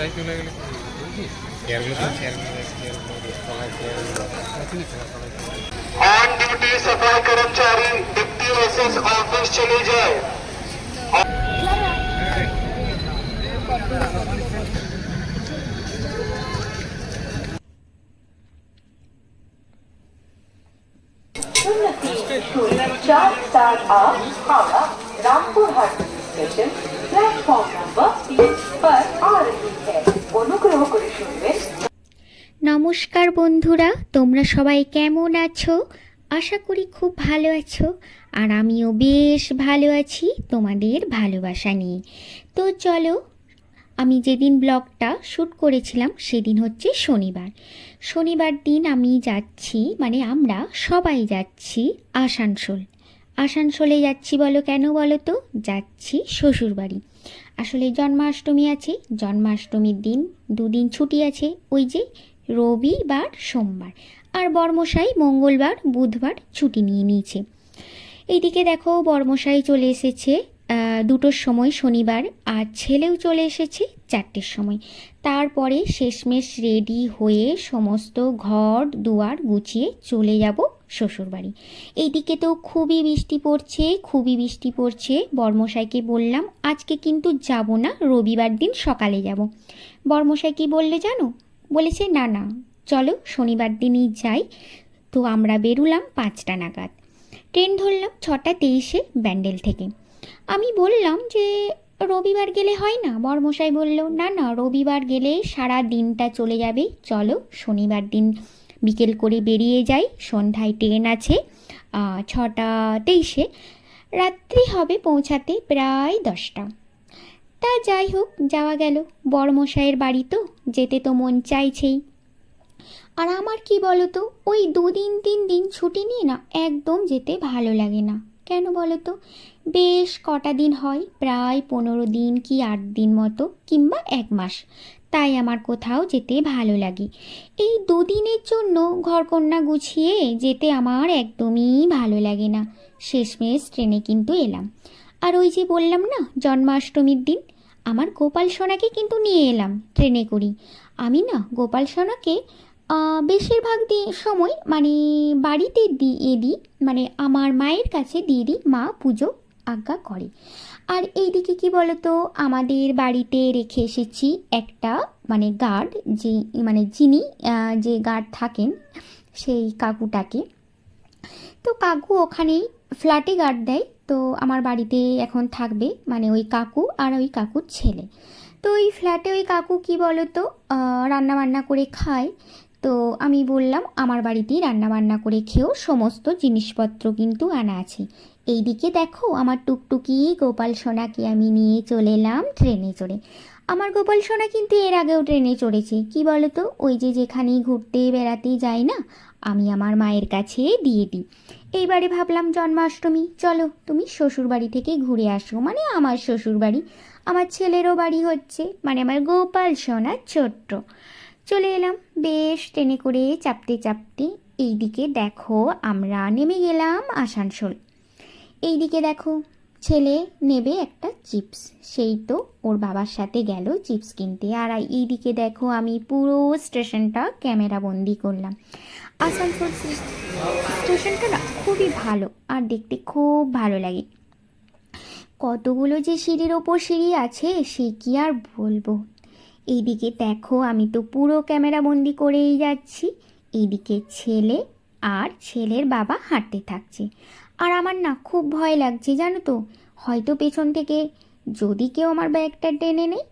তাই চলে গেলে কি হবে? বুঝছিস? চেয়ারগুলো তো চেয়ারগুলো চেয়ারগুলো তলায় চেয়ারগুলো হ্যাঁ, ঠিক আছে, সবাই চলে গেলে। ऑन ड्यूटी सफाई कर्मचारी डिप्टी एसएस ऑफिस चले जाए चार सात आठ Howrah Rampurhat station platform number তিন पर নমস্কার বন্ধুরা, তোমরা সবাই কেমন আছো? আশা করি খুব ভালো আছো আর আমিও বেশ ভালো আছি তোমাদের ভালোবাসা নিয়ে। তো চলো, আমি যেদিন ব্লগটা শ্যুট করেছিলাম সেদিন হচ্ছে শনিবার। শনিবার দিন আমি যাচ্ছি মানে আমরা সবাই যাচ্ছি আসানসোল। আসানসোলে যাচ্ছি বলো কেন বলো তো? যাচ্ছি শ্বশুরবাড়ি। আসলে জন্মাষ্টমী আছে, জন্মাষ্টমীর দিন দুদিন ছুটি আছে, ওই যে রবিবার সোমবার। আর বর্মশাই মঙ্গলবার, বুধবার ছুটি নিয়ে নিয়েছে। এইদিকে দেখো, বর্মশাই চলে এসেছে দুটোর সময় শনিবার, আর ছেলেও চলে এসেছে চারটের সময়। তারপরে শেষমেশ রেডি হয়ে সমস্ত ঘর দুয়ার গুছিয়ে চলে যাব শ্বশুরবাড়ি। এইদিকে তো খুবই বৃষ্টি পড়ছে, খুবই বৃষ্টি পড়ছে, বর্মশাইকে বললাম, আজকে কিন্তু যাব না, রবিবার দিন সকালে যাব। বর্মশাই কি বললে জানো? বলেছে, না না, চলো শনিবার দিনই যাই। তো আমরা বেরুলাম পাঁচটা নাগাদ। ট্রেন ধরলাম ছটা তেইশে ব্যান্ডেল থেকে। আমি বললাম যে, রবিবার গেলে হয় না? বর্মশাই বলল, না না, রবিবার গেলে সারা দিনটা চলে যাবে। চলো শনিবার দিন বিকেল করে বেরিয়ে যাই। সন্ধ্যায় ট্রেন আছে ছটা তেইশে। রাত্রি হবে পৌঁছাতে প্রায় দশটা। তা যাই হোক, যাওয়া গেল। বড়মশাইয়ের বাড়ি তো, যেতে তো মন চাইছেই। আর আমার কি বলো তো ওই দুদিন তিন দিন ছুটি নিয়ে না একদম যেতে ভালো লাগে না। কেন বলো তো বেশ কটা দিন হয়, প্রায় পনেরো দিন কি আট দিন মতো, কিংবা এক মাস। তাই আমার কোথাও যেতে ভালো লাগে। এই দুদিনের জন্য ঘরকন্যা গুছিয়ে যেতে আমার একদমই ভালো লাগে না। শেষমেশ ট্রেনে কিন্তু এলাম। আর ওই যে বললাম না, জন্মাষ্টমীর দিন, আমার গোপাল সোনাকে কিন্তু নিয়ে এলাম ট্রেনে করি। আমি না গোপাল সোনাকে বেশিরভাগ দিন সময় মানে বাড়িতে দিয়ে দিই মানে আমার মায়ের কাছে দিয়ে দিই, মা পুজো আজ্ঞা করে। আর এইদিকে কি বলতো, আমাদের বাড়িতে রেখে এসেছি একটা মানে গার্ড, যে মানে যিনি যে গার্ড থাকেন, সেই কাকুটাকে। তো কাকু ওখানেই ফ্ল্যাটে গার্ড দেয়, তো আমার বাড়িতে এখন থাকবে মানে ওই কাকু আর ওই কাকুর ছেলে। তো ওই ফ্ল্যাটে ওই কাকু কি বলো তো রান্না বান্না করে খায়। তো আমি বললাম, আমার বাড়িতেই রান্না বান্না করে খেয়েও সমস্ত জিনিসপত্র কিন্তু আনা আছে। এইদিকে দেখো, আমার টুকটুকি, গোপাল সোনাকে আমি নিয়ে চলে এলাম ট্রেনে চড়ে। আমার গোপাল সোনা কিন্তু এর আগেও ট্রেনে চড়েছে। কি বলো তো ওই যে যেখানেই ঘুরতে বেড়াতে যাই না আমি আমার মায়ের কাছে দিয়ে দিই। এইবারে ভাবলাম জন্মাষ্টমী। চলো, তুমি শ্বশুর বাড়ি থেকে ঘুরে আসো। মানে আমার শ্বশুর বাড়ি আমার ছেলেরও বাড়ি হচ্ছে। মানে আমার গোপাল সোনার ছোট্ট। চলে এলাম। বেশ ট্রেনে করে চাপতে চাপতে এইদিকে দেখো আমরা নেমে গেলাম আসানসোল। এইদিকে দেখো ছেলে নেবে একটা চিপস। সেই তো ওর বাবার সাথে গেল চিপস কিনতে। আর এইদিকে দেখো আমি পুরো স্টেশনটা ক্যামেরা বন্দি করলাম। আসানসোল স্টেশনটা না খুবই ভালো, আর দেখতে খুব ভালো লাগে। কতগুলো যে সিঁড়ির ওপর সিঁড়ি আছে, সে কি আর বলব? এইদিকে দেখো, আমি তো পুরো ক্যামেরা বন্দি করেই যাচ্ছি। এইদিকে ছেলে আর ছেলের বাবা হাঁটতে থাকছে। আর আমার না খুব ভয় লাগছে, জানো তো। হয়তো পেছন থেকে যদি কেউ আমার ব্যাগটা টেনে নেয়,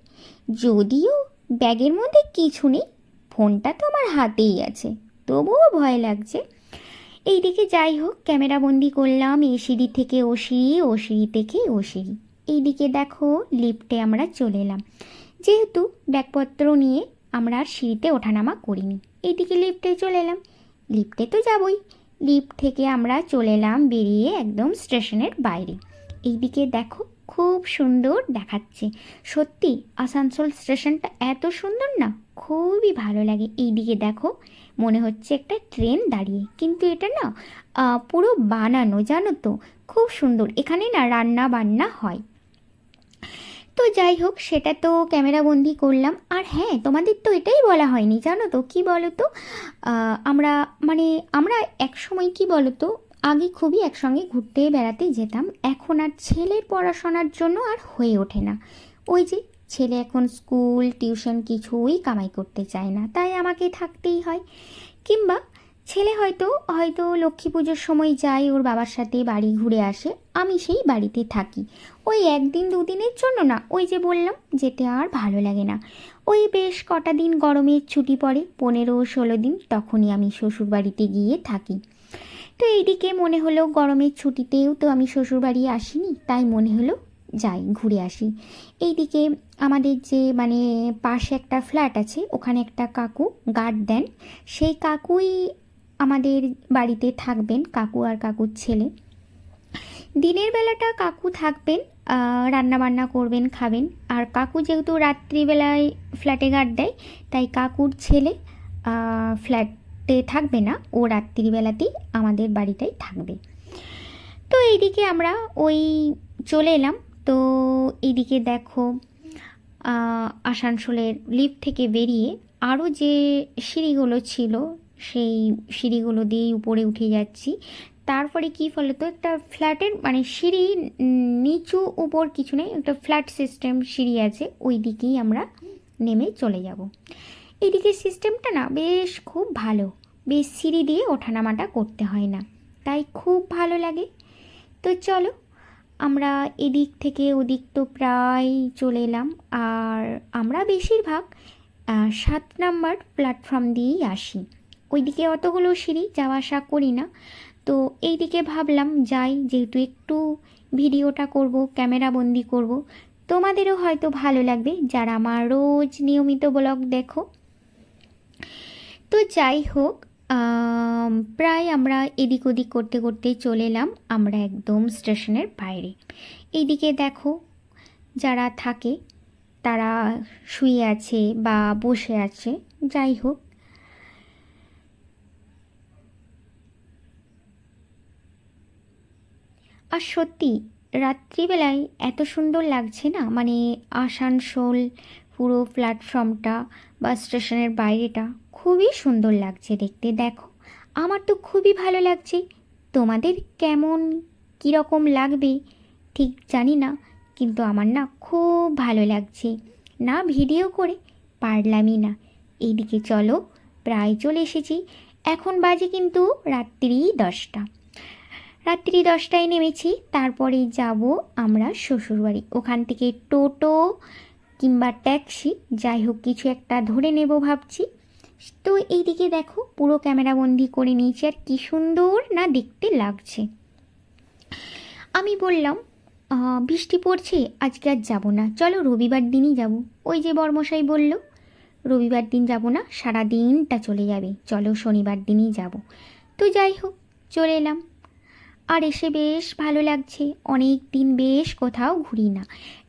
যদিও ব্যাগের মধ্যে কিছু নেই, ফোনটা তো আমার হাতেই আছে। তবুও ভয় লাগছে। এইদিকে যাই হোক, ক্যামেরা বন্দি করলাম, এই সিঁড়ি থেকে ও সিঁড়ি ও সিঁড়ি থেকে ও সিঁড়ি। এইদিকে দেখো লিফটে আমরা চলে এলাম। যেহেতু ব্যাগপত্র নিয়ে আমরা আর সিঁড়িতে ওঠানামা করিনি, এইদিকে লিফটে চলে এলাম। লিফটে তো যাবই। লিফট থেকে আমরা চলে এলাম, বেরিয়ে একদম স্টেশনের বাইরে। এইদিকে দেখো খুব সুন্দর দেখাচ্ছে। সত্যি, আসানসোল স্টেশনটা এত সুন্দর না? খুবই ভালো লাগে। এইদিকে দেখো, মনে হচ্ছে একটা ট্রেন দাঁড়িয়ে। কিন্তু এটা না পুরো বানানো, জানো তো? খুব সুন্দর। এখানে না রান্না বান্না হয়। তো যাই হোক, সেটা তো ক্যামেরাবন্দি করলাম। আর হ্যাঁ তোমাদের তো এটাই বলা হয়নি, জানো তো? কী বলো তো আমরা মানে আমরা এক সময় কি বলো তো আগে খুবই একসঙ্গে ঘুরতে বেড়াতে যেতাম, এখন আর ছেলের পড়াশোনার জন্য আর হয়ে ওঠে না। ওই যে, ছেলে এখন স্কুল, টিউশন কিছুই কামাই করতে চায় না, তাই আমাকে থাকতেই হয়। কিংবা ছেলে হয়তো হয়তো লক্ষ্মী পুজোর সময় যায়, ওর বাবার সাথে বাড়ি ঘুরে আসে, আমি সেই বাড়িতে থাকি। ওই একদিন দুদিনের জন্য না, ওই যে বললাম, যেতে আর ভালো লাগে না। ওই বেশ কটা দিন গরমের ছুটি পড়ে, পনেরো ষোলো দিন তখনই আমি শ্বশুর বাড়িতে গিয়ে থাকি। তো এইদিকে মনে হলো গরমের ছুটিতেও তো আমি শ্বশুরবাড়ি আসিনি তাই মনে হলো যাই ঘুরে আসি। এইদিকে আমাদের যে মানে পাশে একটা ফ্ল্যাট আছে ওখানে একটা কাকু গার্ড দেন। সেই কাকুই আমাদের বাড়িতে থাকবেন কাকু আর কাকুর ছেলে। দিনের বেলাটা কাকু থাকবেন রান্না বান্না করবেন খাবেন। আর কাকু যেহেতু রাত্রিবেলায় ফ্ল্যাটে গার্ড দেয় তাই কাকুর ছেলে আহ, ফ্ল্যাটে থাকবে না, ও রাত্রিবেলাতেই আমাদের বাড়িটাই থাকবে। তো এইদিকে আমরা ওই চলে এলাম। তো এইদিকে দেখো আসানসোলের লিফট থেকে বেরিয়ে আরও যে সিঁড়িগুলো ছিল, সেই সিঁড়িগুলো দিয়েই উপরে উঠে যাচ্ছি। তারপরে কি ফলে তো একটা ফ্ল্যাটের মানে সিঁড়ি নিচু উপর কিছু নেই, একটা ফ্ল্যাট সিস্টেম সিঁড়ি আছে, ওই দিকেই আমরা নেমে চলে যাব। এইদিকে সিস্টেমটা না বেশ খুব ভালো। বেশ সিঁড়ি দিয়ে ওঠানামাটা করতে হয় না। তাই খুব ভালো লাগে। তো চলো, আমরা এদিক থেকে ওদিক তো প্রায় চলে এলাম। আর আমরা বেশিরভাগ সাত নাম্বার প্ল্যাটফর্ম দিয়েই আসি। ওইদিকে অতগুলো সিঁড়ি যাওয়া আসা করি না। তো এইদিকে ভাবলাম যাই, যেহেতু একটু ভিডিওটা করব, ক্যামেরা বন্দি করব। তোমাদেরও হয়তো ভালো লাগবে, যারা আমার রোজ নিয়মিত ব্লগ দেখো। তো যাই হোক প্রায় আমরা এদিক ওদিক করতে করতে চলে এলাম। আমরা একদম স্টেশনের বাইরে। এইদিকে দেখো, যারা থাকে, তারা শুয়ে আছে বা বসে আছে, যাই হোক। আর সত্যি, রাত্রিবেলায় এত সুন্দর লাগছে না? মানে আসানসোল পুরো প্ল্যাটফর্মটা বা স্টেশনের বাইরেটা খুবই সুন্দর লাগছে দেখতে। দেখো, আমার তো খুবই ভালো লাগছে। তোমাদের কেমন, কীরকম লাগবে ঠিক জানি না, কিন্তু আমার না খুব ভালো লাগছে। না ভিডিও করে পারলামই না। এইদিকে চলো, প্রায় চলে এসেছি। এখন বাজে কিন্তু রাত্রি দশটা। রাত্রি দশটায় নেমেছি, তারপরে যাব আমরা শ্বশুরবাড়ি। ওখান থেকে টোটো কিংবা ট্যাক্সি, যাই হোক কিছু একটা ধরে নেব ভাবছি। তো এইদিকে দেখো, পুরো ক্যামেরাবন্দি করে নিয়েছি আর কি সুন্দর না দেখতে লাগছে। আমি বললাম বৃষ্টি পড়ছে, আজকে আর যাব না। চলো রবিবার দিনই যাব। ওই যে বর্মশাই বলল, রবিবার দিন যাব না সারা দিনটা চলে যাবে। চলো শনিবার দিনই যাব। তো যাই হোক, চলে এলাম। আর এসে বেশ ভালো লাগছে। অনেক দিন বেশ কোথাও ঘুরি না।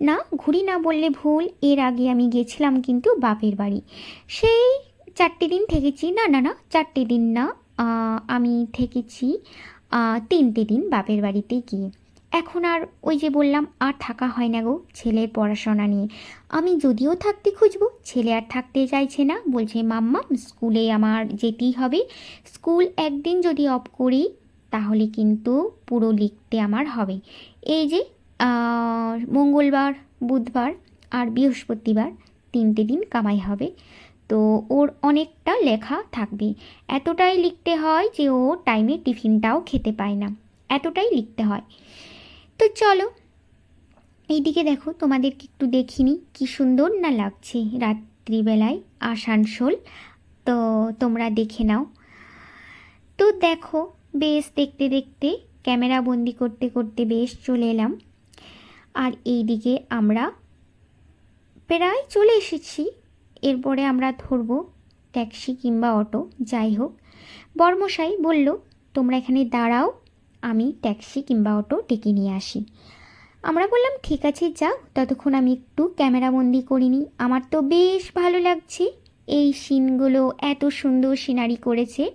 না, ঘুরি না বললে ভুল, এর আগে আমি গেছিলাম কিন্তু বাপের বাড়ি। সেই চারটে দিন থেকেছি, না না না, চারটে দিন না আমি থেকেছি তিনটে দিন বাপের বাড়িতে গিয়ে। এখন আর ওই যে বললাম, আর থাকা হয় না গো, ছেলের পড়াশোনা নিয়ে। আমি যদিও থাকতে খুঁজবো, ছেলে আর থাকতে চাইছে না, বলছে, মাম্মা, স্কুলে আমার যেতেই হবে। স্কুল একদিন যদি অফ করি তাহলে কিন্তু পুরো লিখতে আমার হবে। এই যে মঙ্গলবার, বুধবার আর বৃহস্পতিবার তিনটে দিন কামাই হবে। তো ওর অনেকটা লেখা থাকবে। এতটাই লিখতে হয় যে ও টাইমে টিফিনটাও খেতে পায় না। এতটাই লিখতে হয়। তো চলো, এইদিকে দেখো, তোমাদেরকে একটু দেখিনি কি সুন্দর না লাগছে রাত্রিবেলায় আসানসোল। তো তোমরা দেখে নাও। তো দেখো বেশ দেখতে দেখতে ক্যামেরা বন্দি করতে করতে বেশ চলে এলাম। আর এইদিকে আমরা প্রায় চলে এসেছি। এরপরে আমরা ধরবো ট্যাক্সি কিংবা অটো, যাই হোক। বর্মশাই বলল, তোমরা এখানে দাঁড়াও, আমি ট্যাক্সি কিংবা অটো ডেকে নিয়ে আসি। আমরা বললাম, ঠিক আছে, যাও। ততক্ষণ আমি একটু ক্যামেরাবন্দি করিনি। আমার তো বেশ ভালো লাগছে। এই সিনগুলো এত সুন্দর সিনারি করেছে।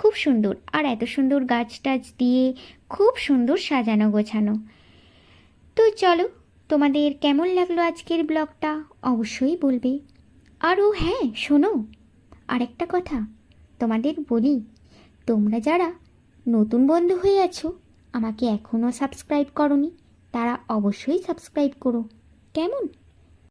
খুব সুন্দর। আর এত সুন্দর গাছ টাছ দিয়ে খুব সুন্দর সাজানো গোছানো। তো চলো, তোমাদের কেমন লাগল আজকের ব্লগটা? অবশ্যই বলবে। আরও হ্যাঁ শোনো। আরেকটা কথা তোমাদের বলি। তোমরা যারা নতুন বন্ধু হয়ে আছো, আমাকে এখনও সাবস্ক্রাইব করনি, তারা অবশ্যই সাবস্ক্রাইব করো। কেমন?